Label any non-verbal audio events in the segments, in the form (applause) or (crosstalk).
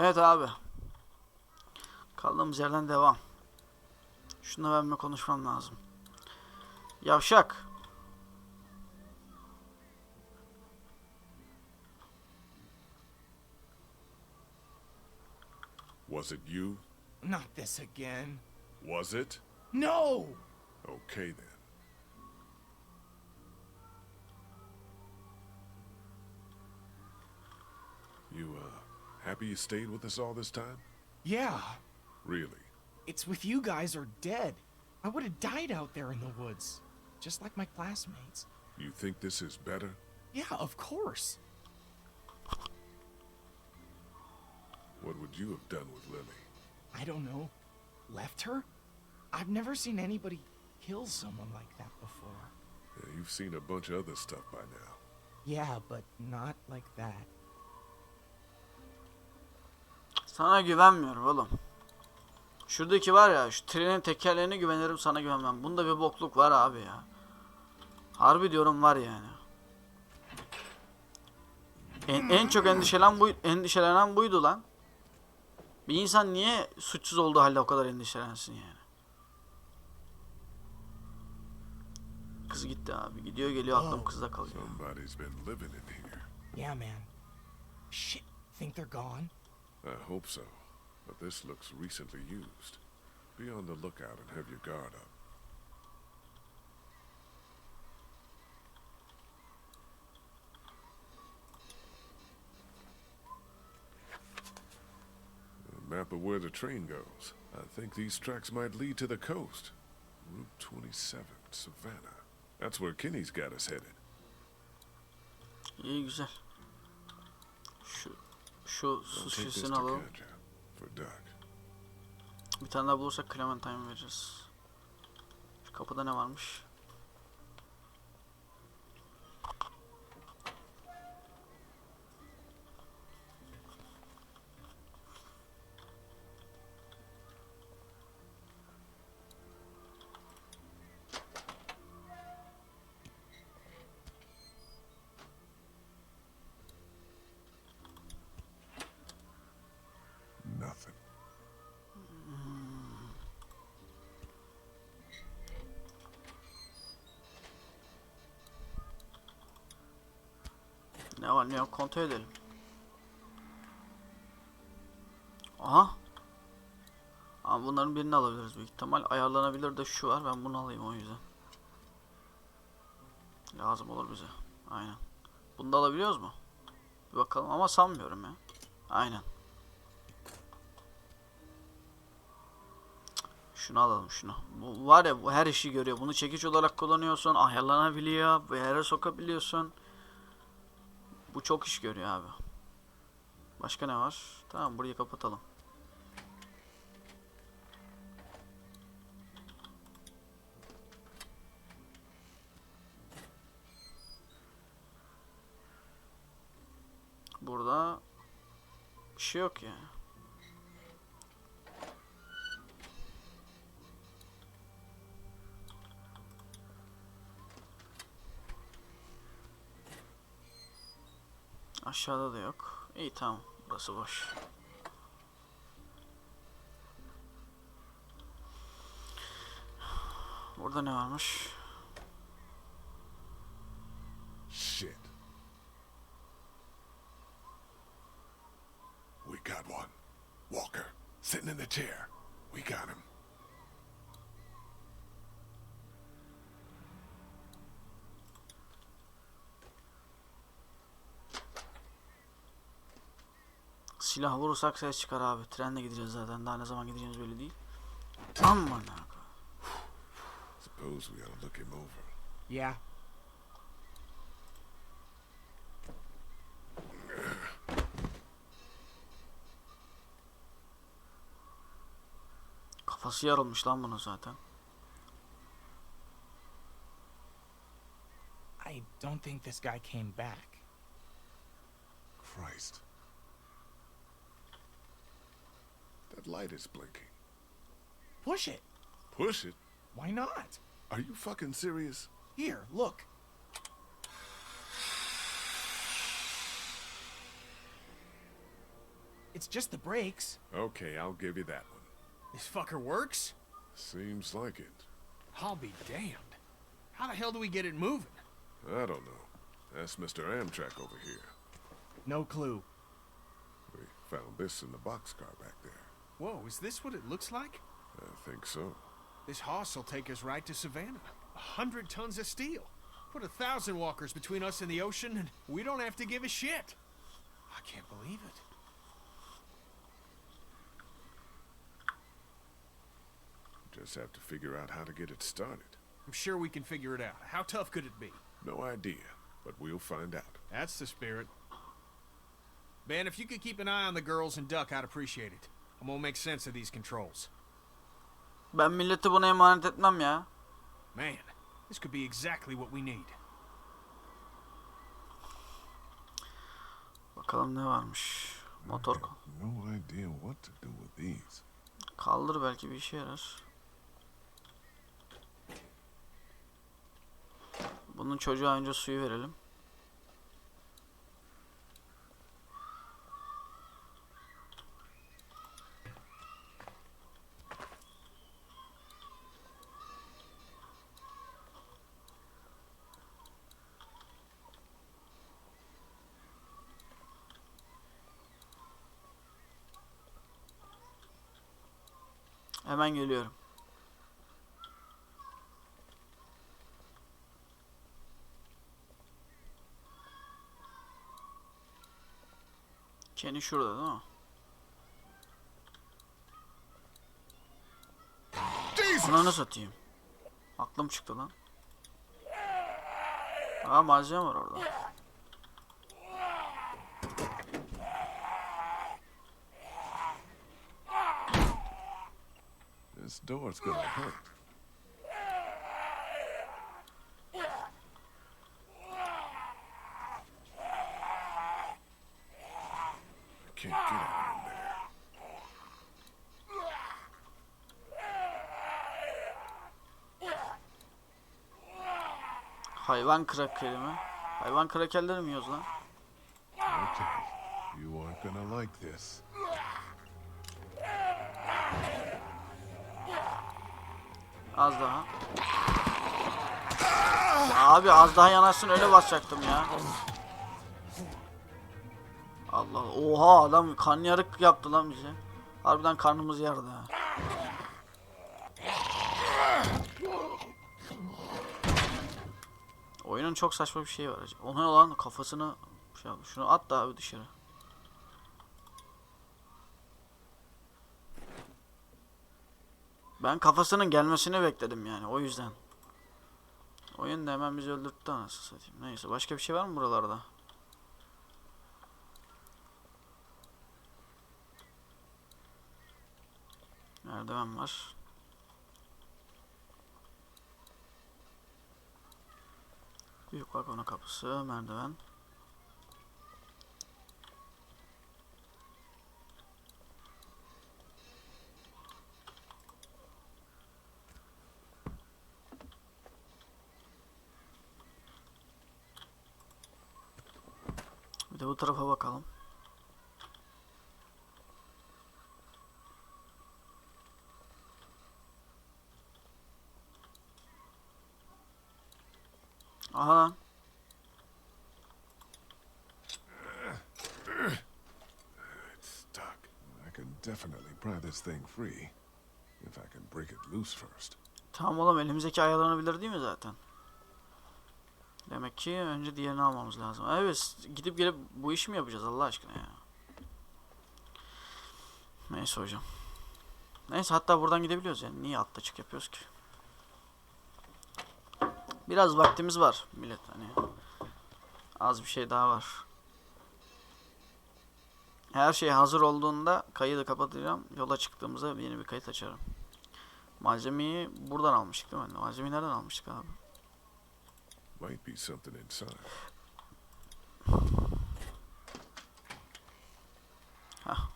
Evet abi. Kaldığımız yerden devam. Şunu benimle konuşmam lazım. Yavşak. Was it you? Not this again. Was it? No! Okay then. Happy you stayed with us all this time? Yeah, Really? it's with you guys or dead. I would have died out there in the woods, just like my classmates. You think this is better? Yeah, of course. What would you have done with Lily? I don't know. Left her? I've never seen anybody kill someone like that before. Yeah, you've seen a bunch of other stuff by now. Yeah, but not like that. Sana güvenmiyorum oğlum. Şuradaki var ya şu trenin tekerlerine güvenirim sana güvenmem. Bunda bir bokluk var abi ya. Harbi diyorum var yani. En, en çok endişelen bu endişelenen buydu lan. Bir insan niye suçsuz olduğu halde o kadar endişelensin yani? Kız gitti abi. Gidiyor geliyor aklım kızda kalıyor. Yeah, man. Shit, think they're gone? I hope so. But this looks recently used. Be on the lookout and have your guard up. A map of where the train goes. I think these tracks might lead to the coast. Route 27, Savannah. That's where Kenny's got us headed. Şu şu su şişesini alalım. Bir tane daha bulursak Clementine veririz. Şu kapıda ne varmış? Ne yok kontrol edelim. Aha. Ama bunların birini alabiliriz büyük ihtimal. Ayarlanabilir de şu var. Ben bunu alayım o yüzden. Lazım olur bize. Aynen. Bunu da alabiliyoruz mu? Bir bakalım ama sanmıyorum ya. Aynen. Şunu alalım şunu. Bu var ya bu her işi görüyor. Bunu çekiç olarak kullanıyorsun. Ayarlanabiliyor. Bir yere sokabiliyorsun. Bu çok iş görüyor abi. Başka ne var? Tamam burayı kapatalım. Burada bir şey yok ya. Aşağıda da yok. İyi tamam. Burası boş. Burada ne varmış? Shit. We got one. Walker, sitting in the chair. We got him. Silah vurursak ses çıkar abi. Trenle gideceğiz zaten. Daha ne zaman gideceğimiz belli değil. Aman. Suppose we ought to look him over. Yeah. Kafası yarılmış lan bunun zaten. I don't think this guy came back. Christ. That light is blinking. Push it. Push it. Why not? Are you fucking serious? Here, look. It's just the brakes. Okay, I'll give you that one. This fucker works? Seems like it. I'll be damned. How the hell do we get it moving? I don't know. That's Mr. Amtrak over here. No clue. We found this in the boxcar back there. Whoa, is this what it looks like? I think so. This hoss will take us right to Savannah. A hundred tons of steel. Put a thousand walkers between us and the ocean, and we don't have to give a shit. I can't believe it. Just have to figure out how to get it started. I'm sure we can figure it out. How tough could it be? No idea, but we'll find out. That's the spirit. Ben, if you could keep an eye on the girls and Duck, I'd appreciate it. I'm gonna make sense of these controls. Ben milleti buna emanet etmem ya. Man, this could be exactly what we need. Bakalım ne varmış. Motor I have no idea what to do with these. kaldır belki bir işe yarar. Bunun çocuğa önce suyu verelim. Hemen geliyorum. Kenny şurada değil mi? Ananı satayım. Aklım çıktı lan. Aa malzeme var orada. This door's gonna hurt. I can't get out in there. Hayvan krakeri mi? Hayvan krakerleri mi yiyoruz lan? Okay. You aren't gonna like this. Az daha. Abi az daha yanaşsın öyle basacaktım ya. Allah oha adam kan yarık yaptı lan bize. Harbiden karnımız yardı ha. Oyunun çok saçma bir şeyi var. Ona olan kafasını şey şunu at da abi dışarı. Ben kafasının gelmesini bekledim yani o yüzden. Oyun da hemen bizi öldürttü anasını satayım. Neyse başka bir şey var mı buralarda? Merdiven var. Büyük vagon kapısı, merdiven. Bu tarafa bakalım. Aha lan. It's stuck. I can definitely pry this thing free. If I can break it loose first. Tamam oğlum elimizdeki ayarlanabilir değil mi zaten? Demek ki önce diğerini almamız lazım. Evet gidip gelip bu işi mi yapacağız Allah aşkına ya? Neyse hocam. Neyse hatta buradan gidebiliyoruz yani. Niye atla çık yapıyoruz ki? Biraz vaktimiz var millet hani. Az bir şey daha var. Her şey hazır olduğunda kaydı kapatacağım. Yola çıktığımızda yeni bir kayıt açarım. Malzemeyi buradan almıştık değil mi? Malzemeyi nereden almıştık abi? Might be something inside. Hah.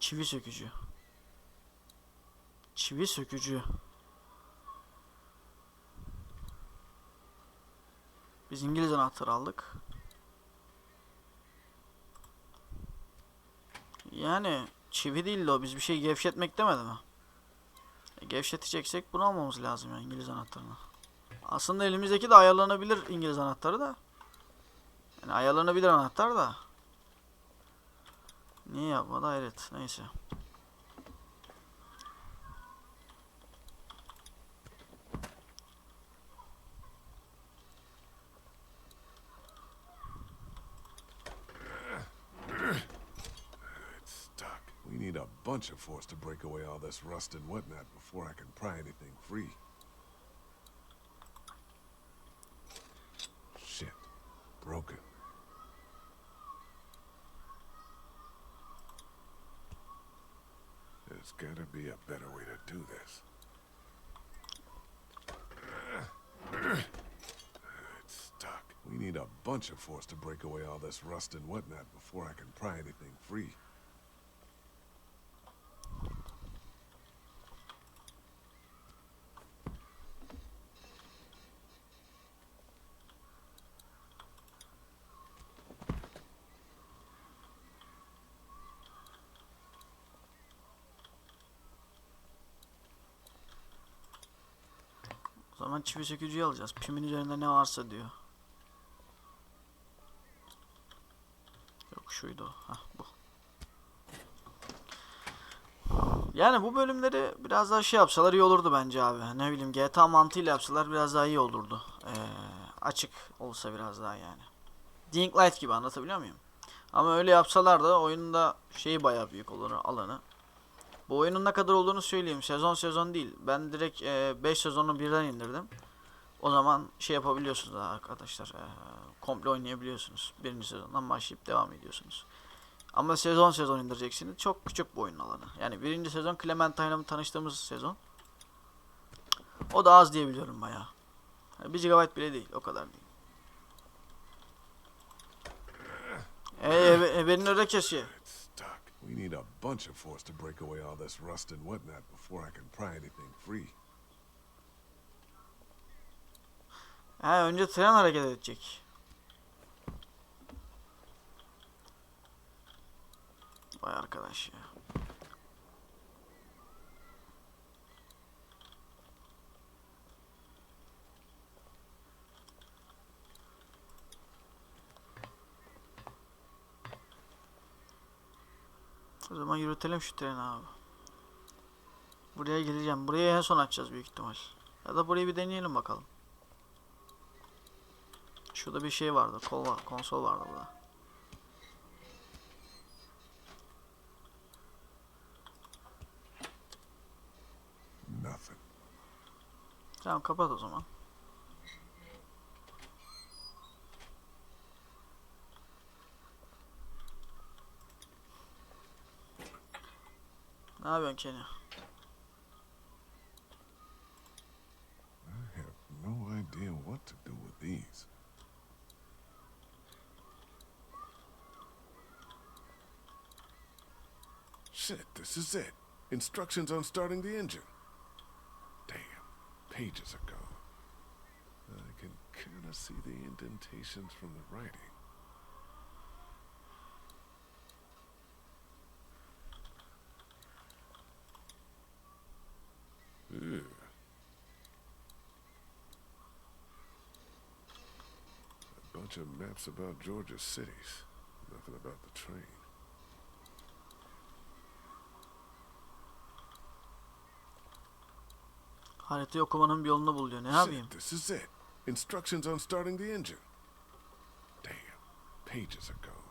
Çivi sökücü. Çivi sökücü. Biz İngiliz anahtarı aldık. Yani çivi değil de o. Biz bir şey gevşetmek demedi mi? E, gevşeteceksek bunu almamız lazım ya İngiliz anahtarını. Aslında elimizdeki de ayarlanabilir İngiliz anahtarı da. Yani ayarlanabilir anahtar da. Niye yapmadı hayret. Neyse. Need a bunch of force to break away all this rust and whatnot before I can pry anything free. Shit. Broken. There's gotta be a better way to do this. It's stuck. We need a bunch of force to break away all this rust and whatnot before I can pry anything free. Zaman çivi sökücüyü alacağız. Pimin üzerinde ne varsa diyor. Yok şuydu. Hah bu. Yani bu bölümleri biraz daha şey yapsalar iyi olurdu bence abi. Ne bileyim GTA mantığıyla yapsalar biraz daha iyi olurdu. Ee, açık olsa biraz daha yani. Dying Light gibi anlatabiliyor muyum? Ama öyle yapsalar da oyunda şey bayağı büyük olur alanı. Bu oyunun ne kadar olduğunu söyleyeyim. Sezon sezon değil. Ben direkt 5 sezonu birden indirdim. O zaman şey yapabiliyorsunuz arkadaşlar. E, komple oynayabiliyorsunuz. Birinci sezondan başlayıp devam ediyorsunuz. Ama sezon sezon indireceksiniz. Çok küçük bu oyunun alanı. Yani birinci sezon Clementine'la tanıştığımız sezon. O da az diyebiliyorum bayağı. Yani 1 GB bile değil. O kadar değil. Eee e, e, beni öyle kesiyor. We need a bunch of force to break away all this rust and whatnot before I can pry anything free. Ha önce tren hareket edecek. Vay arkadaş ya. O zaman yürütelim şu treni abi. Buraya geleceğim. Buraya en son açacağız büyük ihtimal. Ya da burayı bir deneyelim bakalım. Şurada bir şey vardı. Kol var, konsol vardı burada. Nothing. Tamam kapat o zaman. Ne yapıyorsun Kenny? I have no idea what to do with these. Shit, this is it. Instructions on starting the engine. Damn, pages are gone. I can kind of see the indentations from the writing. A bunch of maps about Georgia's cities. Nothing about the train. Haritayı okumanın bir yolunu bul diyor. Ne yapayım? This is it. Instructions on starting the engine. Damn, pages are gone.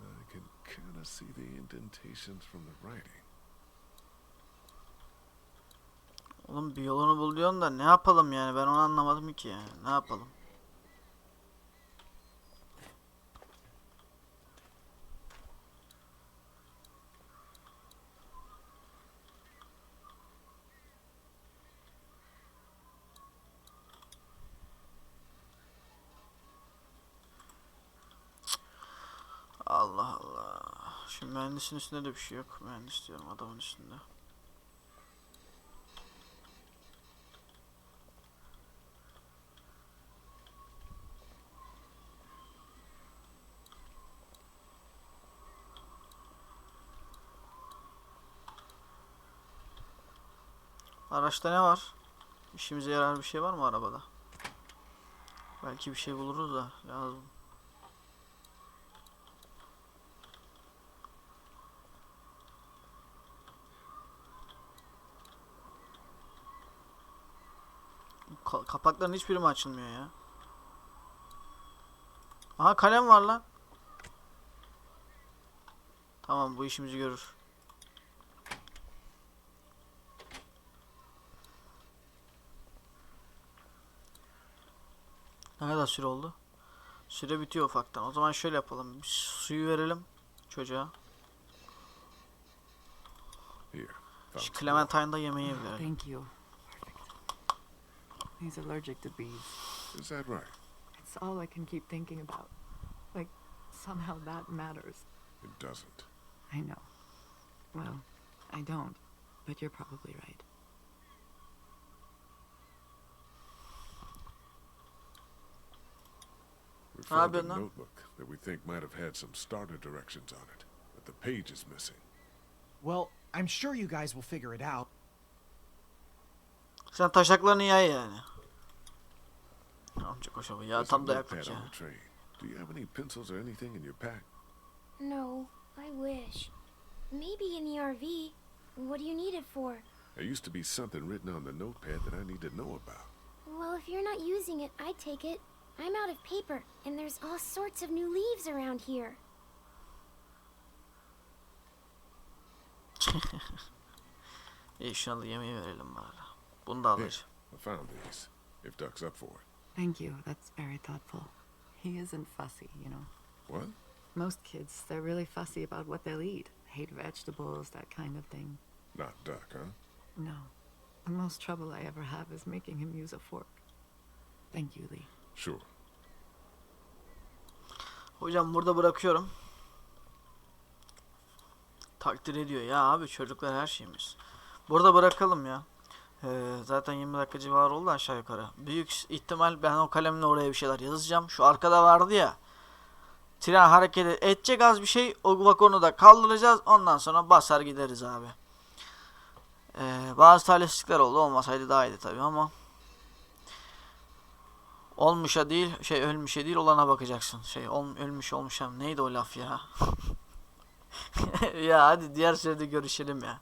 I can kind of see the indentations from the writing. Oğlum bir yolunu bul diyorsun da ne yapalım yani ben onu anlamadım ki yani. Ne yapalım? Allah Allah. Şimdi mühendisin üstünde de bir şey yok. Mühendis diyorum adamın üstünde. Araçta ne var? İşimize yarar bir şey var mı arabada? Belki bir şey buluruz da lazım. Ka- kapakların hiçbiri mi açılmıyor ya? Aha kalem var lan. Tamam bu işimizi görür. Ne kadar süre oldu? Süre bitiyor ufaktan. O zaman şöyle yapalım. Bir suyu verelim çocuğa. Here. Şu Clementine'da yemeği verelim. Thank you. He's allergic to bees. Is that right? It's all I can keep thinking about. Like, somehow that matters. It doesn't. I know. Well, I don't. But you're probably right. We Ne found a yapıyorsun lan? notebook that we think might have had some starter directions on it, but the page is missing. Well, I'm sure you guys will figure it out. Sen taşaklarını yay yani. Amca koşa bu ya There's a tam da notepad yaklık on ya. the train. Do you have any pencils or anything in your pack? No, I wish. Maybe in the RV. What do you need it for? There used to be something written on the notepad that I need to know about. Well, if you're not using it, I'd take it. I'm out of paper, and there's all sorts of new leaves around here. İyi şuna da yemeği verelim bari. Bunu da Here, alır. I found these. If Duck's up for it. Thank you. That's very thoughtful. He isn't fussy, you know. What? Most kids, they're really fussy about what they'll eat. Hate vegetables, that kind of thing. Not Duck, huh? No. The most trouble I ever have is making him use a fork. Thank you, Lee. Sure. Hocam burada bırakıyorum. Takdir ediyor. Ya abi çocuklar her şeyimiz. Burada bırakalım ya. Ee, zaten 20 dakika civarı oldu aşağı yukarı. Büyük ihtimal ben o kalemle oraya bir şeyler yazacağım. Şu arkada vardı ya. Tren hareket edecek az bir şey. O vagonu da kaldıracağız. Ondan sonra basar gideriz abi. Ee, bazı talihsizlikler oldu. Olmasaydı daha iyiydi tabii ama. Olmuşa değil, şey ölmüşe değil olana bakacaksın. Şey ol, ölmüş olmuşa neydi o laf ya? (laughs) ya hadi diğer sürede görüşelim ya.